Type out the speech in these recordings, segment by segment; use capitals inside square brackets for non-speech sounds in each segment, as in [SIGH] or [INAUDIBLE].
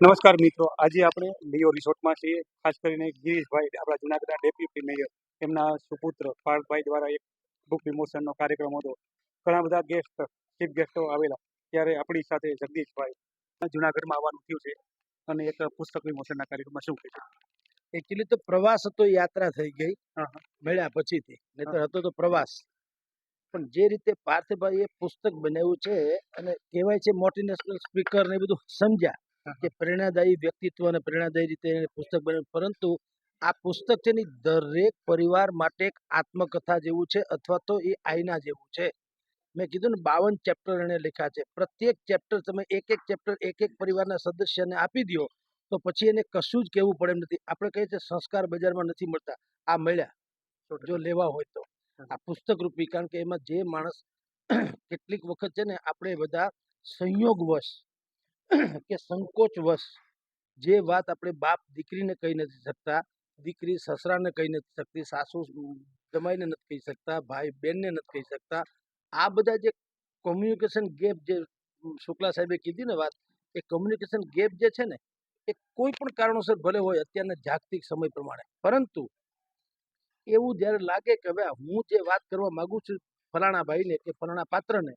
નમસ્કાર મિત્રો આજે આપણે લિયો રિસોર્ટમાં છીએ. ખાસ કરીને ગિરીશભાઈ આપણા જુનાગઢના ડેપ્યુટી મેયર એમના સુપુત્ર પાર્થભાઈ દ્વારા એક બુક વિમોચનનો કાર્યક્રમ હતો. ઘણા બધા ગેસ્ટ ચીફ ગેસ્ટો આવેલા. ત્યારે આપણી સાથે જગદીશભાઈ જૂનાગઢમાં આવવાનું થયું છે અને એક પુસ્તક વિમોચનના કાર્યક્રમમાં શું કહેશો એકચ્યુઅલી તો પ્રવાસ હતો યાત્રા થઈ ગઈ. મળ્યા પછીથી નહીતર હતો તો પ્રવાસ. પણ જે રીતે પાર્થભાઈએ પુસ્તક બનાવ્યું છે અને કહેવાય છે મોટિવેશનલ સ્પીકર ને બધું સમજ્યા. કે પ્રેરણાદાયી વ્યક્તિત્વ અને પ્રેરણાદાયી રીતે પુસ્તક બને પરંતુ આ પુસ્તક છે ને દરેક પરિવાર માટે એક આત્મકથા જેવું છે અથવા તો એ આઈના જેવું છે. મેં કીધું ને બાવન ચેપ્ટર એને લખ્યા છે. પ્રત્યેક ચેપ્ટર તમે એક એક ચેપ્ટર એક એક પરિવારના સદસ્યને આપી દો તો પછી એને કશું જ કહેવું પડે એમ નથી. આપણે કહીએ છીએ સંસ્કાર બજારમાં નથી મળતા. આ મળ્યા. જો લેવા હોય તો. આ પુસ્તક રૂપી. કારણ કે એમાં જે માણસ [CLEARS THROAT] કેટલીક વખત છે ને આપણે બધા સંયોગવશ [CLEARS THROAT] કે સંકોચવશ. જે વાત આપણે બાપ દીકરીને કહી નથી શકતા, દીકરી સસરાને કહી નથી શકતી, સાસુ જમાઈને નથી કહી શકતા, ભાઈ બેનને નથી કહી શકતા. આ બધા જે કોમ્યુનિકેશન ગેપ જે શુક્લા સાહેબે કીધી ને વાત, એ કોમ્યુનિકેશન ગેપ જે છે ને, એ કોઈ પણ કારણોસર ભલે હોય, અત્યારના જાગતિક સમય પ્રમાણે. પરંતુ, એવું જ્યારે લાગે કે હવે હું જે વાત કરવા માગું છું ફલાણા ભાઈને કે ફલાણા પાત્રને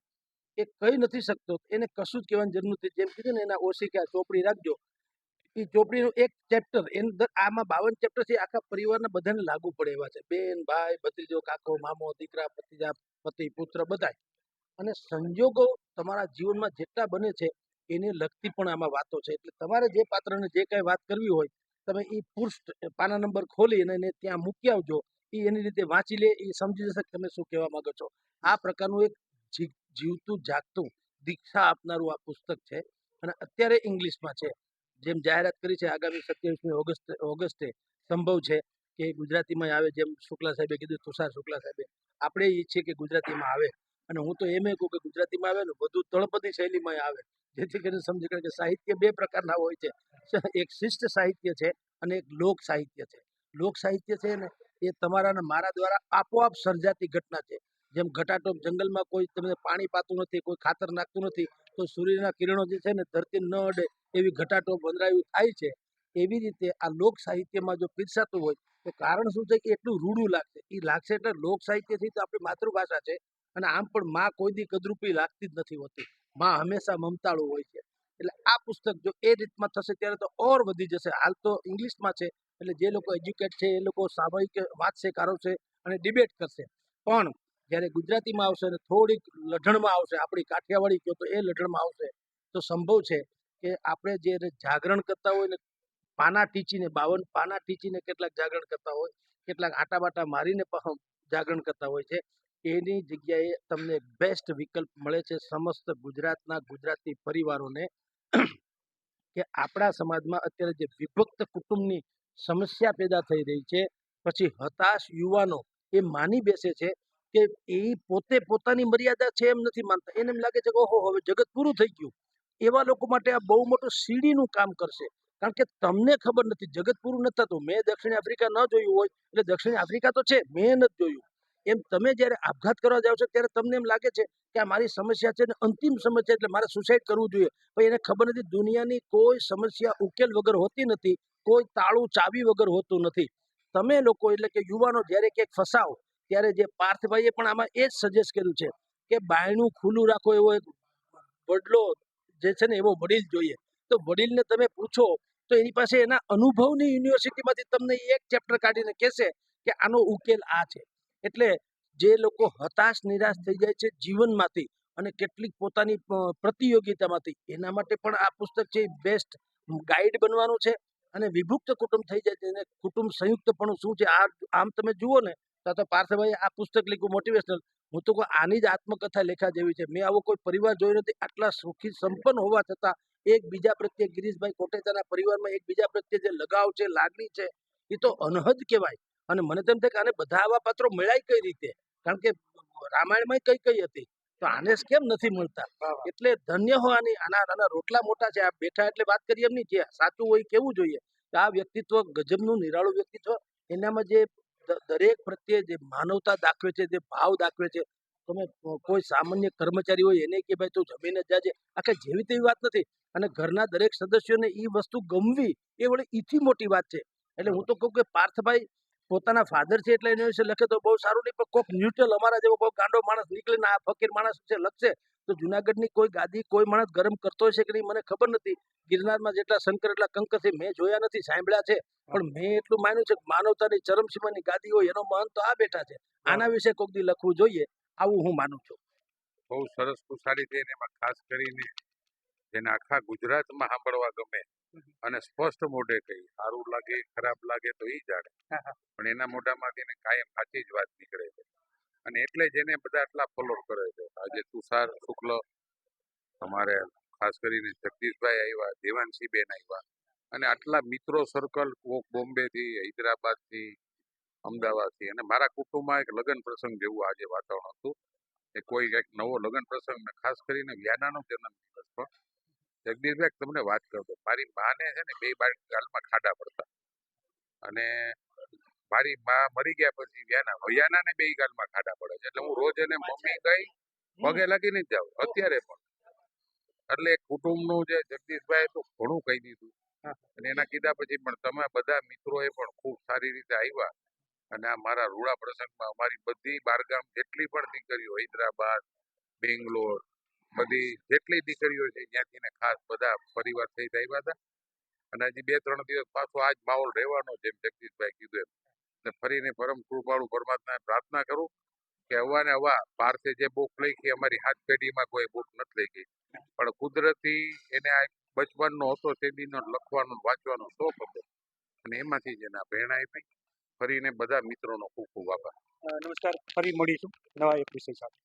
એ કહી નથી શકતો. એને કશું જ કહેવાની જરૂર નથી. જેમ કીધું ને એના ઓશિકા ચોપડી રાખજો. એ ચોપડીનું એક ચેપ્ટર એની આમાં બાવન ચેપ્ટર છે. આખા પરિવારના બધાને લાગુ પડે એવા છે. બેન, ભાઈ, ભત્રીજો, કાકો, મામો, દીકરા, ભત્રીજા, પતિ, પુત્ર બધાય. અને સંજોગો તમારા જીવનમાં જેટલા બને છે, એને લગતી પણ આમાં વાતો છે. એટલે તમારે જે પાત્રને જે કાંઈ વાત કરવી હોય, તમે એ પૃષ્ઠ પાના નંબર ખોલી અને એને ત્યાં મૂકી આવજો. એ એની રીતે વાંચી લે એ સમજી જશે કે તમે શું કહેવા માંગો છો. આ પ્રકારનું એક જીવતું જાગતું દીક્ષા આપનારું આ પુસ્તક છે. અને અત્યારે ઇંગ્લિશમાં છે. જેમ જાહેરાત કરી છે, આગામી સત્યાવીસમી ઓગસ્ટ, ઓગસ્ટે સંભવ છે કે ગુજરાતીમાં આવે જેમ શુક્લા સાહેબે કીધું, તુષાર શુક્લા સાહેબે. આપણે ઈચ્છીએ કે ગુજરાતીમાં આવે. અને હું તો એમ કહું કે ગુજરાતીમાં આવે ને, વધુ તળપદી શૈલીમાં આવે. જેથી કરીને સમજી કે સાહિત્ય બે પ્રકારના હોય છે. એક શિષ્ટ સાહિત્ય છે અને એક લોક સાહિત્ય છે. લોક સાહિત્ય છે ને, એ તમારા મારા દ્વારા આપોઆપ સર્જાતી ઘટના છે. જેમ ઘટાટોપ જંગલમાં કોઈ તમને પાણી પાતું નથી, કોઈ ખાતર નાખતું નથી, તો સૂર્યના કિરણો જે છે ને ધરતી ન અડે એવી ઘટાટોપ વંદરાયું થાય છે. એવી રીતે આ લોક સાહિત્યમાં જો પીરસાતું હોય, તો કારણ શું છે કે એટલું રૂડું લાગશે. એ લાગશે એટલે લોક સાહિત્યથી તો આપણી માતૃભાષા છે અને આમ પણ માં કોઈ દી કદરૂપી લાગતી જ નથી હોતી. માં હંમેશા મમતાળું હોય છે. એટલે આ પુસ્તક જો એ રીતમાં થશે ત્યારે તો ઓર વધી જશે. હાલ તો ઇંગ્લિશમાં છે, એટલે જે લોકો એજ્યુકેટ છે, એ લોકો સામયિક વાંચશે કારો છે અને ડિબેટ કરશે. પણ જ્યારે ગુજરાતીમાં આવશે અને થોડીક લઢણમાં આવશે, આપણી કાઠિયાવાડી કહો તો એ લઢણમાં આવશે, તો સંભવ છે કે આપણે જે જાગરણ કરતા હોય ને, પાના ટીચીને, બાવન પાના ટીચીને કેટલાક જાગરણ કરતા હોય, કેટલાક આટા બાટા મારીને પણ જાગરણ કરતા હોય છે, એની જગ્યાએ તમને બેસ્ટ વિકલ્પ મળે છે સમસ્ત ગુજરાતના ગુજરાતી પરિવારોને કે આપણા સમાજમાં અત્યારે જે વિભક્ત કુટુંબની સમસ્યા પેદા થઈ રહી છે, પછી હતાશ યુવાનો એ માની બેસે છે કે એ પોતે પોતાની મર્યાદા છે એમ નથી માનતા. એને એમ લાગે છે કે ઓહો, હવે જગત પૂરું થઈ ગયું. એવા લોકો માટે આ બહુ મોટું સીડીનું કામ કરશે. કારણ કે તમને ખબર નથી, જગત પૂરું નથી થતું. મેં દક્ષિણ આફ્રિકા ન જોયું હોય, એટલે દક્ષિણ આફ્રિકા તો છે, મેં નથી જોયું. એમ તમે જ્યારે આપઘાત કરવા જાઓ છો, ત્યારે તમને એમ લાગે છે કે આ મારી સમસ્યા છે ને અંતિમ સમસ્યા એટલે મારે સુસાઇડ કરવું જોઈએ. પણ એને ખબર નથી, દુનિયાની કોઈ સમસ્યા ઉકેલ વગર હોતી નથી. કોઈ તાળું ચાવી વગર હોતું નથી. તમે લોકો એટલે કે યુવાનો જ્યારે ક્યાંક ફસાવો ત્યારે જે પાર્થભાઈએ પણ આમાં એ જ સજેસ્ટ કર્યું છે કે બાયણું ખુલ્લું રાખો એવો વડલો જે છે ને એવો વડીલ જોઈએ. તો વડીલને તમે પૂછો, તો એની પાસે એના અનુભવની યુનિવર્સિટીમાંથી તમને એક ચેપ્ટર કાઢીને કહેશે કે આનો ઉકેલ આ છે. એટલે જે લોકો હતાશ, નિરાશ થઈ જાય છે જીવનમાંથી અને કેટલીક પોતાની પ્રતિયોગિતામાંથી, એના માટે પણ આ પુસ્તક છે બેસ્ટ ગાઈડ બનવાનું છે અને વિભુક્ત કુટુંબ થઈ જાય છે. અને કુટુંબ સંયુક્તપણું શું છે? આ આમ તમે જુઓ ને તો તો પાર્થભાઈ આ પુસ્તક લીધું મોટિવેશનલ હું તો કોઈ આની જ આત્મકથા લેખા જેવી છે. મેં આવો કોઈ પરિવાર જોયો નથી. આટલા સુખી સંપન્ન હોવા છતાં એકબીજા પ્રત્યે ગિરીશભાઈ કોટેચાના પરિવારમાં એકબીજા પ્રત્યે જે લગાવ છે લાગણી છે એ તો અનહદ કહેવાય. અને મને તેમ થાય કે આને બધા આવા પાત્રો મળ્યા કઈ રીતે? કારણ કે રામાયણમાં કઈ કઈ હતી. તો આને કેમ નથી મળતા? એટલે ધન્ય હો આની. આના આના રોટલા મોટા છે. આ બેઠા એટલે વાત કરીએ એમ નહીં જે સાચું હોય કેવું જોઈએ? તો આ વ્યક્તિત્વ ગજબનું નિરાળું વ્યક્તિત્વ એનામાં જે દરેક પ્રત્યે જે માનવતા દાખવે છે જે ભાવ દાખવે છે તમે કોઈ સામાન્ય કર્મચારી હોય એને કે ભાઈ તું જમીને જાજે આખે જેવી તેવી વાત નથી. અને ઘરના દરેક સદસ્યોને એ વસ્તુ ગમવી એ વળી ઈથી મોટી વાત છે. એટલે હું તો કહું કે પાર્થભાઈ પોતાના ફાધર છે એટલે એના વિશે લખે તો બહુ સારું, નહીં પણ કોઈક ન્યુટ્રલ અમારા જેવો કોઈ ગાંડો માણસ નીકળે ને આ ફકીર માણસ છે, લખશે. તો જુનાગઢની કોઈ ગાદી, કોઈ માણસ ગરમ કરતો હશે કે નહીં, મને ખબર નથી. ગિરનારમાં જેટલા શંકર, એટલા કંકર છે, મેં જોયા નથી, સાંભળ્યા છે. પણ મેં એટલું માન્યું છે કે માનવતાની ચરમસીમાની ગાદી હોય, એનો મહંત તો આ બેઠા છે. આના વિશે કોક દી લખવું જોઈએ, આવું હું માનું છું. બહુ સરસ કુશાળી છે એમાં ખાસ કરીને જેને આખા ગુજરાતમાં સાંભળવા ગમે અને સ્પષ્ટ મોઢે કહી. સારું લાગે ખરાબ લાગે તો એ જાણે. પણ એના મોઢામાંથી એને કાયમ સાચી જ વાત નીકળે છે. અને એટલે જ એને બધા આટલા ફોલો કરે છે. આજે તુષાર શુક્લ અમારે ખાસ કરીને જગદીશભાઈ આવ્યા દેવાનસિંહબેન આવ્યા અને આટલા મિત્રો સર્કલ કોક બોમ્બેથી હૈદરાબાદથી અમદાવાદથી અને મારા કુટુંબમાં એક લગ્ન પ્રસંગ જેવું આજે વાતાવરણ હતું. એ કોઈ કંઈક નવો લગ્ન પ્રસંગ ને ખાસ કરીને વ્યાનાનો જન્મ દિવસ પણ જગદીશભાઈ તમને વાત કરું તો મારી માને છે ને બે બાર ગાલમાં ખાડા પડતા. અને મારી મા મરી ગયા પછી વ્યાના વયાના ને બે ગાલમાં ખાડા પડે છે. એટલે હું રોજ એને મમ્મી કઈ પગે લાગી નહીં જાઉં અત્યારે પણ. એટલે કુટુંબનું જે જગદીશભાઈ તો ઘણું કહી દીધું. અને એના કીધા પછી પણ તમે બધા મિત્રોએ પણ ખૂબ સારી રીતે આવ્યા. અને આ મારા રૂડા પ્રસંગમાં અમારી બધી બારગામ જેટલી પણ દીકરીઓ હૈદરાબાદ બેંગ્લોર બધી જેટલી દીકરીઓ છે જ્યાંથી ખાસ બધા પરિવાર થઈ આવ્યા હતા. અને હજી બે ત્રણ દિવસ પાછો આજ માહોલ રહેવાનો જેમ જગદીશભાઈ કીધું એમ. ને ફરીને પરમ કૃપાળુ પરમાત્માને પ્રાર્થના કરું કે હવા ને હવા પાર્થે જે બુક લઈ ગઈ અમારી હાથ પેઢીમાં કોઈ બુક નથી લઈ ગઈ. પણ કુદરતી એને આ બચપનનો હતો તે દીનો લખવાનો વાંચવાનો શોખ હતો. અને એમાંથી જ એના પ્રેરણા આપી. ફરીને બધા મિત્રોનો ખૂબ ખૂબ આભાર. નમસ્કાર. ફરી મળીશું નવા એક સાથે.